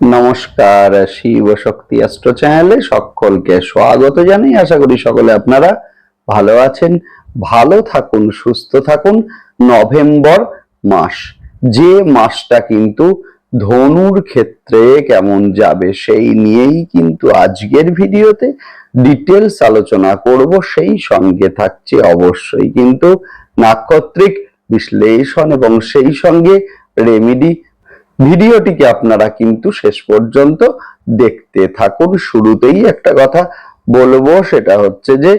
নমস্কার, শিব শক্তি অ্যাস্ট্রো চ্যানেলে সকলকে স্বাগত জানাই। আশা করি সকলে আপনারা ভালো আছেন, ভালো থাকুন, সুস্থ থাকুন। নভেম্বর মাস, যে মাসটা কিন্তু ধনুর ক্ষেত্রে কেমন যাবে সেই নিয়েই কিন্তু আজকের ভিডিওতে ডিটেলস আলোচনা করব। সেই সঙ্গে থাকছে অবশ্যই কিন্তু নাক্ষত্রিক বিশ্লেষণ এবং সেই সঙ্গে রেমিডি ভিডিওটিকে আপনারা কিন্তু শেষ পর্যন্ত দেখতে থাকুন। শুরুতেই একটা কথা বলব, সেটা হচ্ছে যে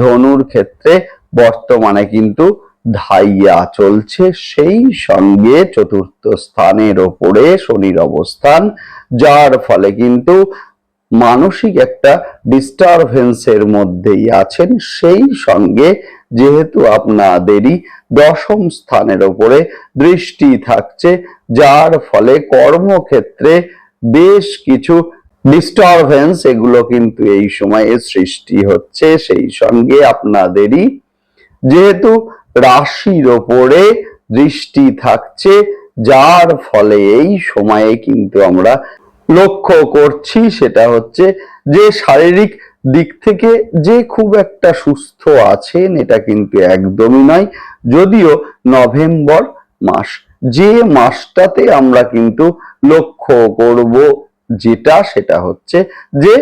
ধনুর ক্ষেত্রে বর্তমানে কিন্তু ধাইয়া চলছে। সেই সঙ্গে চতুর্থ স্থানের ওপরে শনির অবস্থান, যার ফলে কিন্তু মানসিক একটা ডিস্টারভেন্সের মধ্যেই আছেন। সেই সঙ্গে যেহেতু আপনাদেরই দশম স্থানের ওপরে দৃষ্টি থাকছে, যার ফলে কর্মক্ষেত্রে বেশ কিছু ডিস্টারভেন্স এগুলো কিন্তু এই সময়ে সৃষ্টি হচ্ছে। সেই সঙ্গে আপনাদেরই যেহেতু রাশির ওপরে দৃষ্টি থাকছে, যার ফলে এই সময়ে কিন্তু আমরা লক্ষ্য করছি সেটা হচ্ছে যে শারীরিক দিক থেকে যে খুব একটা সুস্থ আছেন, এটা কিন্তু একদমই নয় যদিও নভেম্বর মাস, যে মাসটাতে আমরা কিন্তু লক্ষ্য করব যেটা, সেটা হচ্ছে যে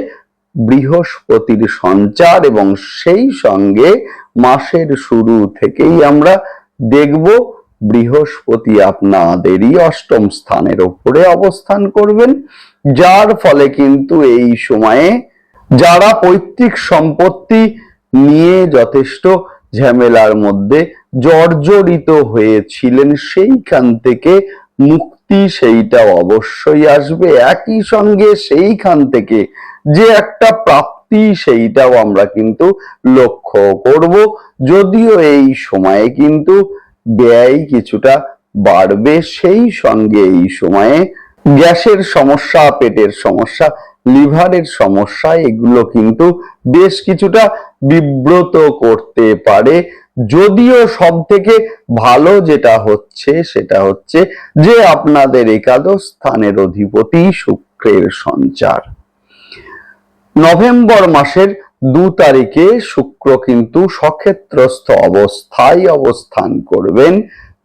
বৃহস্পতির সঞ্চার এবং সেই সঙ্গে মাসের শুরু থেকেই আমরা দেখব বৃহস্পতি আপনাদেরই অষ্টম স্থানের ওপরে অবস্থান করবেন। যার ফলে কিন্তু এই সময়ে যারা পৈতৃক সম্পত্তি নিয়ে যথেষ্ট ঝামেলার মধ্যে জর্জরিত হয়েছিলেন, সেইখান থেকে মুক্তি সেইটা অবশ্যই আসবে। একই সঙ্গে সেইখান থেকে যে একটা প্রাপ্তি সেইটাও আমরা কিন্তু লক্ষ্য করব। যদিও এই সময়ে কিন্তু ব্যয় কিছুটা বাড়বে, সেই সঙ্গে এই সময়ে গ্যাসের সমস্যা, পেটের সমস্যা, লিভারের সমস্যা, এগুলো কিন্তু বেশ কিছুটা বিব্রত করতে পারে। যদিও সব থেকে ভালো যেটা হচ্ছে, সেটা হচ্ছে যে আপনাদের একাদশ স্থানের অধিপতি শুক্রের সঞ্চার। নভেম্বর মাসের দু তারিখে শুক্র কিন্তু সক্ষেত্রস্থ অবস্থায় অবস্থান করবেন,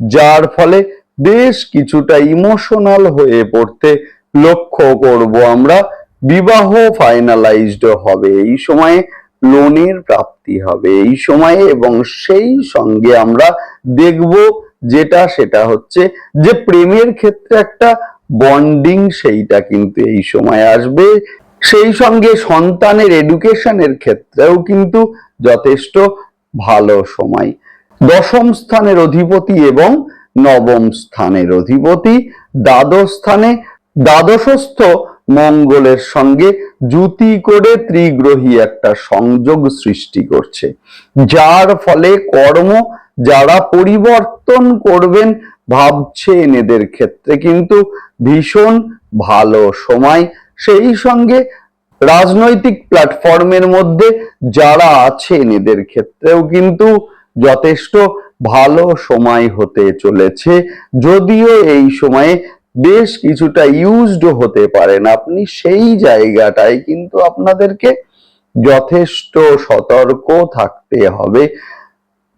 যার ফলে বেশ কিছুটা ইমোশনাল হয়ে পড়তে লক্ষ্য করব আমরা। বিবাহ ফাইনালাইজড হবে, এই সময়ে লোনের প্রাপ্তি হবে, এই সময়ে এবং সেই সঙ্গে আমরা দেখব যেটা সেটা হচ্ছে যে প্রেমের ক্ষেত্রে একটা বন্ডিং সেইটা কিন্তু এই সময় আসবে। সেই সঙ্গে সন্তানের এডুকেশনের ক্ষেত্রেও কিন্তু যথেষ্ট ভালো সময়। দশম স্থানের অধিপতি এবং নবম স্থানের অধিপতি, দ্বাদশ স্থানে দ্বাদশস্থ মঙ্গলের সঙ্গে জুতি করে ত্রিগ্রহী একটা সংযোগ সৃষ্টি করছে। যার ফলে কর্ম যারা পরিবর্তন করবেন ভাবছেন এদের ক্ষেত্রে কিন্তু ভীষণ ভালো সময়। সেই সঙ্গে রাজনৈতিক প্ল্যাটফর্মের মধ্যে যারা আছেন এদের ক্ষেত্রেও কিন্তু যথেষ্ট ভালো সময় হতে চলেছে। যদিও এই সময়ে বেশ কিছুটা ইউজড হতে পারেন। আপনি সেই জায়গাটায় কিন্তু আপনাদেরকে যথেষ্ট সতর্ক থাকতে হবে।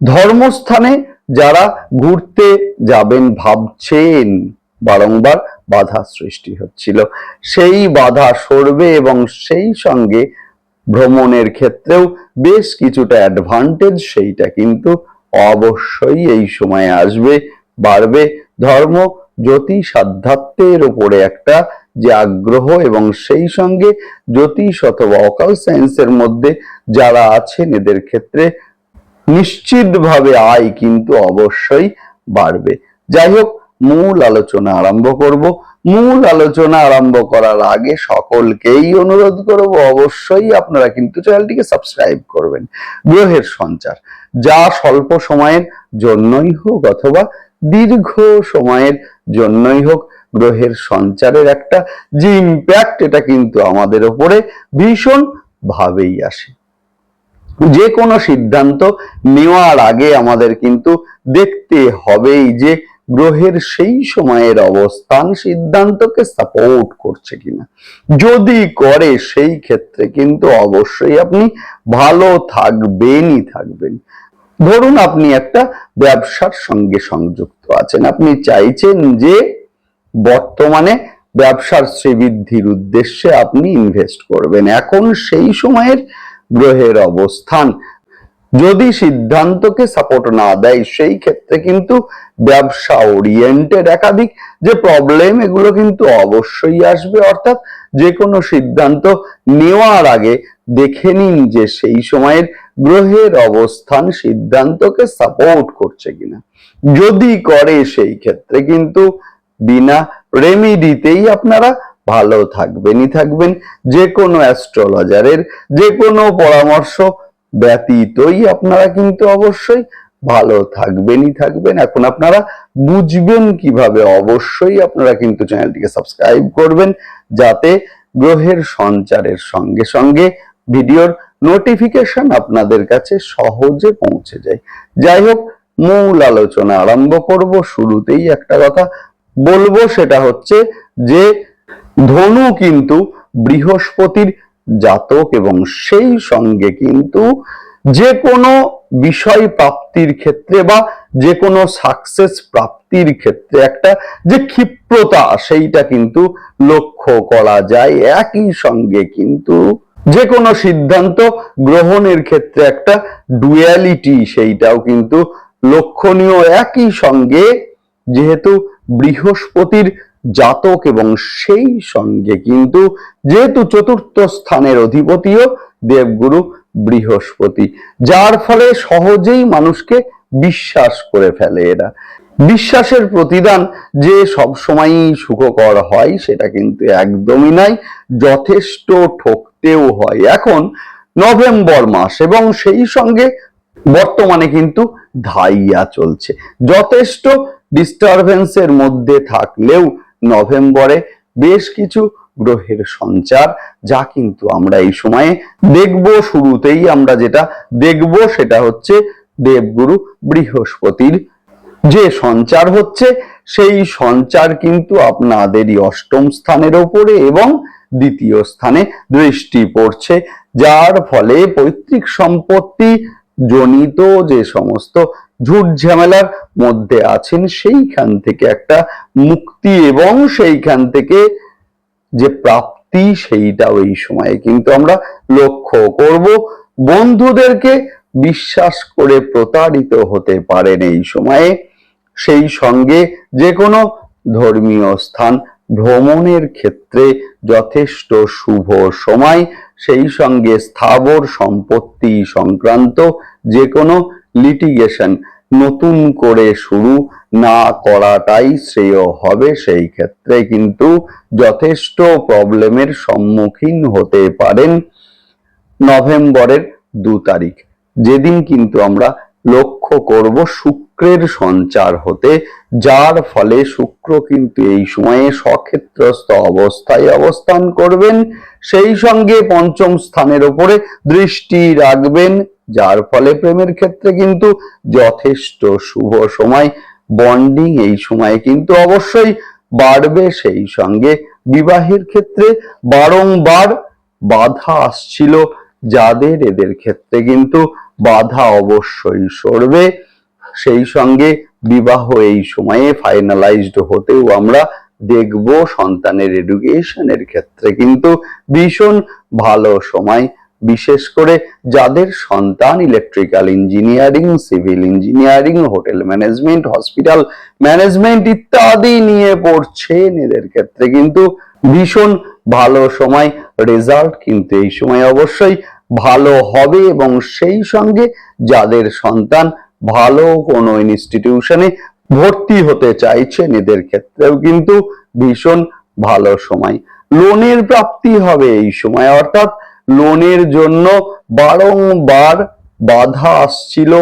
ধর্মস্থানে যারা ঘুরতে যাবেন ভাবছেন, বারংবার বাধা সৃষ্টি হচ্ছিল। সেই বাধা সরবে এবং সেই সঙ্গে ভ্রমণের ক্ষেত্রেও বেশ কিছুটা অ্যাডভান্টেজ সেইটা কিন্তু অবশ্যই এই সময়ে আসবে, বাড়বে। ধর্ম জ্যোতিষ আধ্যাত্মের উপরে একটা যে আগ্রহ এবং সেই সঙ্গে জ্যোতিষ অথবা অকাল সায়েন্সের মধ্যে যারা আছেন, এদের ক্ষেত্রে নিশ্চিতভাবে আয় কিন্তু অবশ্যই বাড়বে। যাই হোক, মূল আলোচনা আরম্ভ করব। মূল আলোচনা আরম্ভ করার আগে সকলকেই অনুরোধ করব, অবশ্যই আপনারা কিন্তু চ্যানেলটিকে সাবস্ক্রাইব করবেন। গ্রহের সঞ্চার, যা স্বল্প সময়ের জন্যই হোক অথবা দীর্ঘ সময়ের জন্যই হোক, গ্রহের সঞ্চারের একটা যে ইম্প্যাক্ট এটা কিন্তু আমাদের উপরে ভীষণ ভাবেই আসে। যে কোনো সিদ্ধান্ত নেওয়ার আগে আমাদের কিন্তু দেখতে হবেই যে গ্রহের সেই সময়ের অবস্থান সিদ্ধান্তকে সাপোর্ট করছে কিনা। যদি করে সেই ক্ষেত্রে কিন্তু অবশ্যই আপনি ভালো থাকবেনই থাকবেন। ধরুন আপনি একটা ব্যবসার সঙ্গে সংযুক্ত আছেন। আপনি চাইছেন যে বর্তমানে ব্যবসার শ্রীবৃদ্ধির উদ্দেশ্যে আপনি ইনভেস্ট করবেন। এখন সেই সময়ের গ্রহের অবস্থান যদি সিদ্ধান্তকে সাপোর্ট না দেয়, সেই ক্ষেত্রে কিন্তু ব্যবসা ওরিয়েন্টেড একাধিক যে প্রবলেম এগুলো কিন্তু অবশ্যই আসবে। অর্থাৎ যে কোনো সিদ্ধান্ত নেওয়ার আগে দেখে নিন যে সেই সময়ের গ্রহের অবস্থান সিদ্ধান্তকে সাপোর্ট করছে কিনা। যদি করে, সেই ক্ষেত্রে কিন্তু বিনা রেমিডিতেই আপনারা ভালো থাকবেনই থাকবেন। যে কোনো অ্যাস্ট্রোলজারের যে কোনো পরামর্শ ব্যতীতই আপনারা কিন্তু অবশ্যই ভালো থাকবেনই থাকবেন। এখন আপনারা বুঝবেন কীভাবে অবশ্যই আপনারা কিন্তু চ্যানেলটিকে সাবস্ক্রাইব করবেন, যাতে গ্রহের সঞ্চারের সঙ্গে সঙ্গে ভিডিওর নোটিফিকেশন আপনাদের কাছে সহজে পৌঁছে যায়। যাই হোক, মূল আলোচনা আরম্ভ করব। শুরুতেই একটা কথা বলব, সেটা হচ্ছে যে ধনু কিন্তু বৃহস্পতির জাতক এবং সেই সঙ্গে কিন্তু যে কোনো বিষয় প্রাপ্তির ক্ষেত্রে বা যে কোনো সাকসেস প্রাপ্তির ক্ষেত্রে একটা যে ক্ষিপ্রতা, সেইটা কিন্তু লক্ষ্য করা যায়। একই সঙ্গে কিন্তু যে কোনো সিদ্ধান্ত গ্রহণের ক্ষেত্রে একটা ডুয়ালিটি সেইটাও কিন্তু লক্ষণীয়। একই সঙ্গে যেহেতু বৃহস্পতির জাতক এবং সেই সঙ্গে কিন্তু যেহেতু চতুর্থ স্থানের অধিপতিও দেবগুরু বৃহস্পতি, যার ফলে সহজেই মানুষকে বিশ্বাস করে ফেলে এরা। বিশ্বাসের প্রতিদান যে সবসময়ই সুখকর হয় সেটা কিন্তু একদমই নাই, যথেষ্ট ঠকতেও হয়। এখন নভেম্বর মাস এবং সেই সঙ্গে বর্তমানে কিন্তু ধাইয়া চলছে। যথেষ্ট ডিস্টারবেন্সের মধ্যে থাকলেও নভেম্বরে বেশ কিছু গ্রহের সঞ্চার, যা কিন্তু আমরা এই সময়ে দেখব। শুরুতেই আমরা যেটা দেখব সেটা হচ্ছে দেবগুরু বৃহস্পতির যে সঞ্চার হচ্ছে, সেই সঞ্চার কিন্তু আপনাদেরই অষ্টম স্থানের ওপরে এবং দ্বিতীয় স্থানে দৃষ্টি পড়ছে, যার ফলে পৈতৃক সম্পত্তি জনিত যে সমস্ত ঝুট ঝামেলার মধ্যে আছেন, সেইখান থেকে একটা মুক্তি এবং সেইখান থেকে যে প্রাপ্তি সেইটাও এই সময়ে। কিন্তু আমরা লক্ষ্য করব, বন্ধুদেরকে বিশ্বাস করে প্রতারিত হতে পারেন এই সময়ে। সেই সঙ্গে যে কোনো ধর্মীয় স্থান ভ্রমণের ক্ষেত্রে যথেষ্ট শুভ সময়। সেই সঙ্গে স্থাবর সম্পত্তি সংক্রান্ত যে কোনো লিটিগেশন নতুন করে শুরু না করাটাই শ্রেয় হবে সেই ক্ষেত্রে কিন্তু যথেষ্ট প্রবলেমের সম্মুখীন হতে পারেন নভেম্বরের দু তারিখ। যেদিন কিন্তু আমরা লক্ষ্য করব শুক্রের সঞ্চার হতে, যার ফলে শুক্র কিন্তু এই সময়ে সক্ষেত্রস্থ অবস্থায় অবস্থান করবেন। সেই সঙ্গে পঞ্চম স্থানের উপরে দৃষ্টি রাখবেন, যার ফলে প্রেমের ক্ষেত্রে কিন্তু যথেষ্ট শুভ সময়, বন্ডিং এই সময়ে কিন্তু অবশ্যই বাড়বে। সেই সঙ্গে বিবাহের ক্ষেত্রে বারংবার বাধা আসছিল, যাদের এদের ক্ষেত্রে কিন্তু বাধা অবশ্যই সরবে। সেই সঙ্গে বিবাহ এই সময়ে ফাইনালাইজড হতেও আমরা দেখব সন্তানের এডুকেশনের ক্ষেত্রে। কিন্তু ভীষণ ভালো সময়, বিশেষ করে যাদের সন্তান electrical engineering civil engineering hotel management hospital management ইত্যাদি নিয়ে পড়ছেন এদের ক্ষেত্রে। কিন্তু ভীষণ ভালো সময় রেজাল্ট কিন্তু এই সময় অবশ্যই ভালো হবে এবং সেই সঙ্গে যাদের সন্তান ভালো কোনো ইনস্টিটিউশনে ভর্তি হতে চাইছেন এদের ক্ষেত্রেও কিন্তু ভীষণ ভালো সময়। লোনের প্রাপ্তি হবে এই সময়, অর্থাৎ লোনের জন্য বারংবার বাধা আসছিল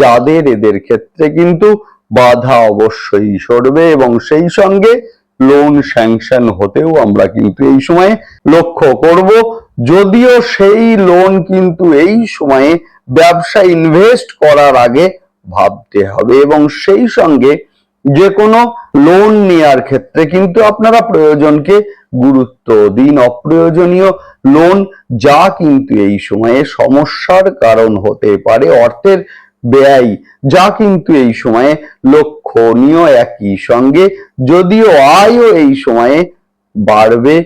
যাদের, এদের ক্ষেত্রে কিন্তু বাধা অবশ্যই সরবে এবং সেই সঙ্গে লোন স্যাংশন হতেও আমরা কিন্তু এই সময়ে লক্ষ্য করব। যদিও সেই লোন কিন্তু এই সময়ে ব্যবসা ইনভেস্ট করার আগে ভাবতে হবে এবং সেই সঙ্গে যে কোনো লোন নেওয়ার ক্ষেত্রে কিন্তু আপনারা প্রয়োজনকে গুরুত্ব দিন। অপ্রয়োজনীয় লোন যা কিন্তু এই সময়ে সমস্যার কারণ হতে পারে, অর্থের ব্যয় যা কিন্তু এই সময়ে লক্ষণীয় একই সঙ্গে। যদিও আয়ও এই সময়ে বাড়বে,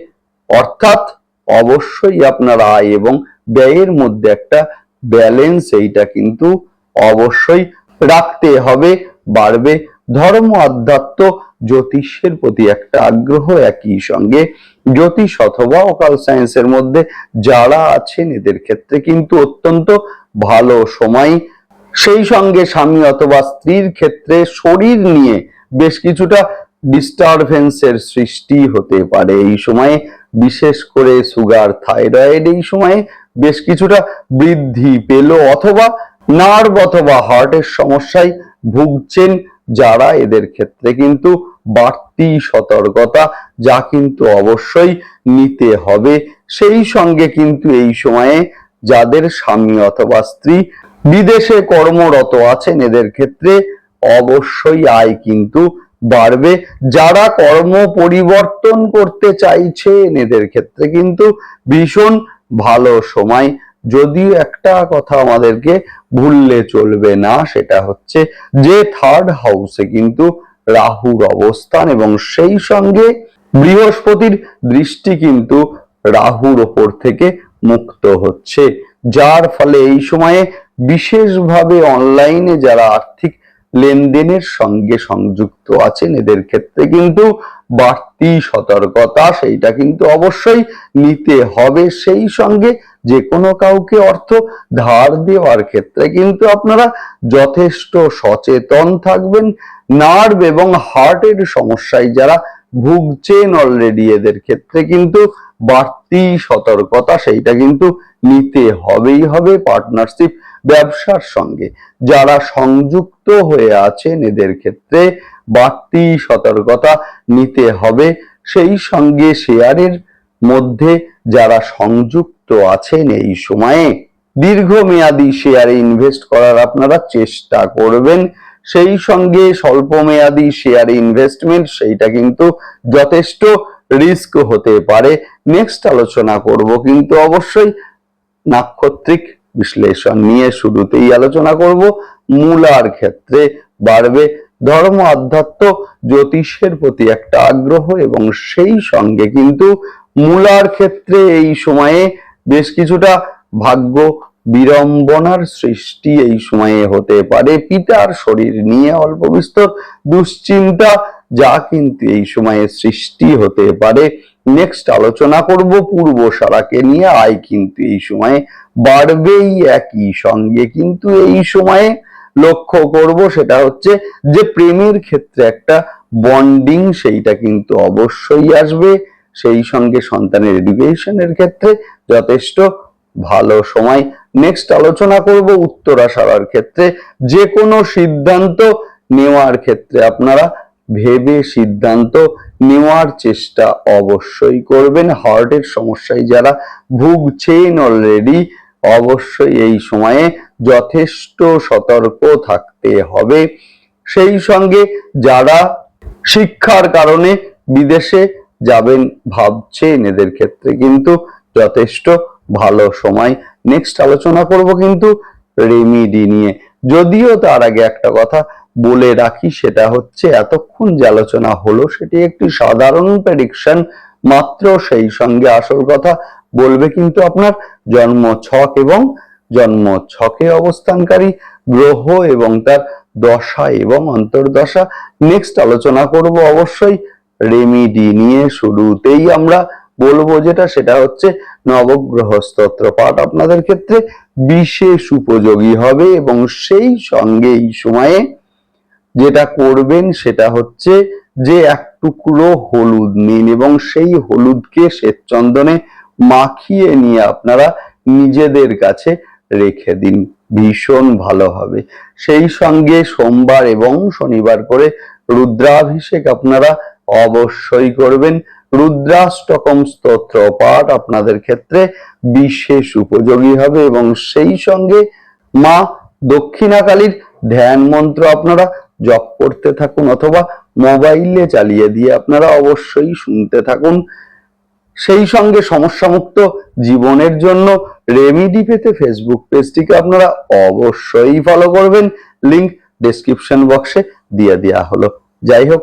অর্থাৎ অবশ্যই আপনার আয় এবং ব্যয়ের মধ্যে একটা ব্যালেন্স এইটা কিন্তু অবশ্যই রাখতে হবে, বাড়বে। ধর্ম, আধ্যাত্ম, জ্যোতিষের প্রতি একটা আগ্রহ একই সঙ্গে। জ্যোতিষ অথবা অকাল সায়েন্সের মধ্যে যারা আছেন, এদের ক্ষেত্রে কিন্তু অত্যন্ত ভালো সময়। সেই সঙ্গে স্বামী অথবা স্ত্রীর ক্ষেত্রে শরীর নিয়ে বেশ কিছুটা ডিস্টারবেন্সের সৃষ্টি হতে পারে। এই সময়ে বিশেষ করে সুগার থাইরয়েড এই সময়ে বেশ কিছুটা বৃদ্ধি পেল। অথবা নার্ভ অথবা হার্টের সমস্যায় ভুগছেন যারা, এদের ক্ষেত্রে কিন্তু বাড়তি সতর্কতা যা কিন্তু অবশ্যই নিতে হবে। সেই সঙ্গে কিন্তু এই সময়ে যাদের স্বামী অথবা স্ত্রী বিদেশে কর্মরত আছেন, এদের ক্ষেত্রে অবশ্যই আয় কিন্তু বাড়বে। যারা কর্ম পরিবর্তন করতে চাইছেন, এদের ক্ষেত্রে কিন্তু ভীষণ ভালো সময় যদিও একটা কথা আমাদেরকে ভুললে চলবে না, সেটা হচ্ছে যে থার্ড হাউসে কিন্তু রাহুর অবস্থান এবং সেই সঙ্গে বৃহস্পতির দৃষ্টি কিন্তু রাহুর ওপর থেকে মুক্ত হচ্ছে। যার ফলে এই সময়ে বিশেষভাবে অনলাইনে যারা আর্থিক লেনদেনের সঙ্গে সংযুক্ত আছেন, এদের ক্ষেত্রে কিন্তু বাড়তি সতর্কতা, সেইটা কিন্তু অবশ্যই নিতে হবে। সেই সঙ্গে যে কোনো কাউকে অর্থ ধার দেওয়ার ক্ষেত্রে কিন্তু আপনারা যথেষ্ট সচেতন থাকবেন। নার্ভ এবং হার্টের সমস্যায় যারা ভুগছেন অলরেডি এদের ক্ষেত্রে কিন্তু বাড়তি সতর্কতা সেইটা কিন্তু নিতে হবেই হবে পার্টনারশিপ ব্যবসার সঙ্গে। যারা সংযুক্ত হয়ে আছেন, এদের ক্ষেত্রে বাড়তি সতর্কতা নিতে হবে। সেই সঙ্গে শেয়ারের মধ্যে যারা সংযুক্ত আছেন এই সময়ে। দীর্ঘমেয়াদী শেয়ারে ইনভেস্ট করার আপনারা চেষ্টা করবেন। সেই সঙ্গে স্বল্প মেয়াদী শেয়ারে ইনভেস্টমেন্ট সেইটা কিন্তু যথেষ্ট রিস্ক হতে পারে। নেক্সট আলোচনা করব কিন্তু অবশ্যই নাক্ষত্রিক বিশ্লেষণ নিয়ে শুরুতেই আলোচনা করব। মূলার ক্ষেত্রে বাড়বে। ধর্ম আধ্যাত্ম জ্যোতিষের প্রতি একটা আগ্রহ এবং সেই সঙ্গে কিন্তু মূলার ক্ষেত্রে এই সময়ে বেশ কিছুটা ভাগ্য বিড়ম্বনার সৃষ্টি এই সময়ে হতে পারে। পিতার শরীর নিয়ে অল্প বিস্তর দুশ্চিন্তা যা কিন্তু এই সময়ে সৃষ্টি হতে পারে। নেক্সট আলোচনা করব পূর্ব সারাকে নিয়ে। আয় কিন্তু এই সময়ে বাড়বেই একই সঙ্গে। কিন্তু এই সময়ে লক্ষ্য করব সেটা হচ্ছে যে প্রেমের ক্ষেত্রে একটা বন্ডিং সেইটা কিন্তু অবশ্যই আসবে। সেই সঙ্গে সন্তানের এডুকেশনের ক্ষেত্রে যথেষ্ট ভালো সময়। নেক্সট আলোচনা করব উত্তরা সারার ক্ষেত্রে। যে কোনো সিদ্ধান্ত নেওয়ার ক্ষেত্রে আপনারা ভেবে সিদ্ধান্ত নেওয়ার চেষ্টা অবশ্যই করবেন। হার্টের সমস্যায় যারা ভুগছেন অলরেডি অবশ্যই এই সময়ে যথেষ্ট সতর্ক থাকতে হবে। সেই সঙ্গে যারা শিক্ষার কারণে বিদেশে যাবেন ভাবছেন এদের ক্ষেত্রে, কিন্তু যথেষ্ট ভালো সময়। নেক্সট আলোচনা করব কিন্তু রেমিডি নিয়ে। যদিও তার আগে একটা কথা বলে রাখি, সেটা হচ্ছে এতক্ষণ যে আলোচনা হলো, সেটি একটি সাধারণ প্রেডিকশন মাত্র সেই সঙ্গে আসল কথা বলবে কিন্তু আপনার জন্ম ছক এবং জন্ম ছকে অবস্থানকারী গ্রহ এবং তার দশা এবং অন্তর্দশা। নেক্সট আলোচনা করব অবশ্যই রেমিডি নিয়ে শুরুতেই আমরা বলব যেটা, সেটা হচ্ছে নবগ্রহ স্তোত্র পাঠ। আপনাদের ক্ষেত্রে বিশেষ উপযোগী হবে এবং সেই সঙ্গে এই সময়ে যেটা করবেন সেটা হচ্ছে যে এক টুকরো হলুদ নিন এবং সেই হলুদকে শ্বেতচন্দনে মাখিয়ে নিয়ে আপনারা নিজেদের কাছে রেখে দিন। ভীষণ ভালো হবে। সেই সঙ্গে সোমবার এবং শনিবার করে রুদ্রাভিষেক আপনারা অবশ্যই করবেন। রুদ্রাষ্টকম স্তোত্র পাঠ আপনাদের ক্ষেত্রে বিশেষ উপযোগী হবে এবং সেই সঙ্গে মা দক্ষিণাকালীর ধ্যান মন্ত্র আপনারা জপ করতে থাকুন অথবা মোবাইলে চালিয়ে দিয়ে আপনারা অবশ্যই শুনতে থাকুন। সেই সঙ্গে সমস্যামুক্ত জীবনের জন্য রেমিডি পেতে ফেসবুক পেজটিকে আপনারা অবশ্যই ফলো করবেন। লিংক ডেসক্রিপশন বক্সে দিয়ে দেওয়া হলো। যাই হোক